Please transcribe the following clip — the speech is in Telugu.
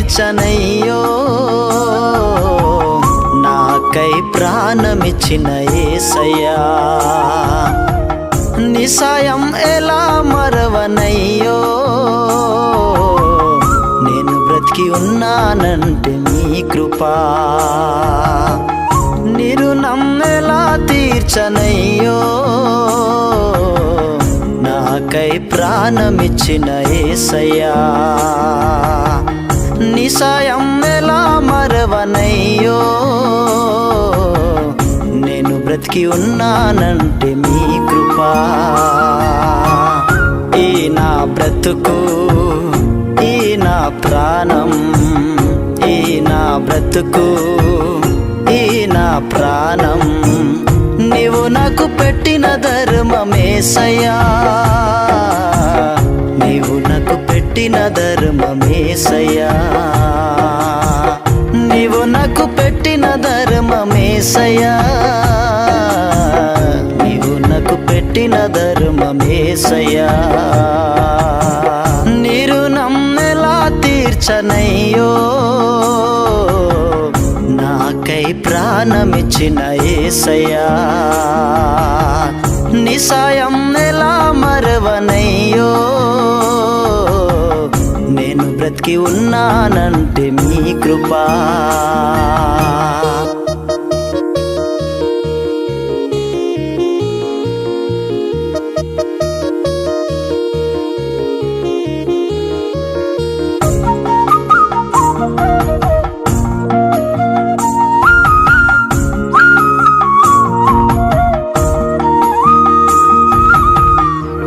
తీర్చనయ్యో. నాకై ప్రాణమిచ్చిన ఏసయ్యా. నిసాయం ఎలా మరవనయ్యో. నేను బ్రతికి ఉన్నానంటే నీ కృపా. నిరుణం ఎలా తీర్చనయ్యో. నాకై ప్రాణమిచ్చిన ఏసయ్యా. నిసాయం ఎలా మరవనయ్యో? నేను బ్రతికి ఉన్నానంటే మీ కృపా? ఈ నా బ్రతుకు ఈ నా ప్రాణం ఈ నా బ్రతుకు ఈ నా ప్రాణం నీవు నాకు పెట్టిన ధర్మమేసయా పెట్టిన ధర్మమేసయ్యా నీవు నాకు పెట్టిన ధర్మమేసయ్యా నీవు నాకు పెట్టిన ధర్మమేసయ్యా నీరు నమ్మెలా తీర్చనయ్యో? నాకై ప్రాణమిచ్చిన ఏసయ్యా నిసా బ్రతికి ఉన్నానంటే మీ కృపా.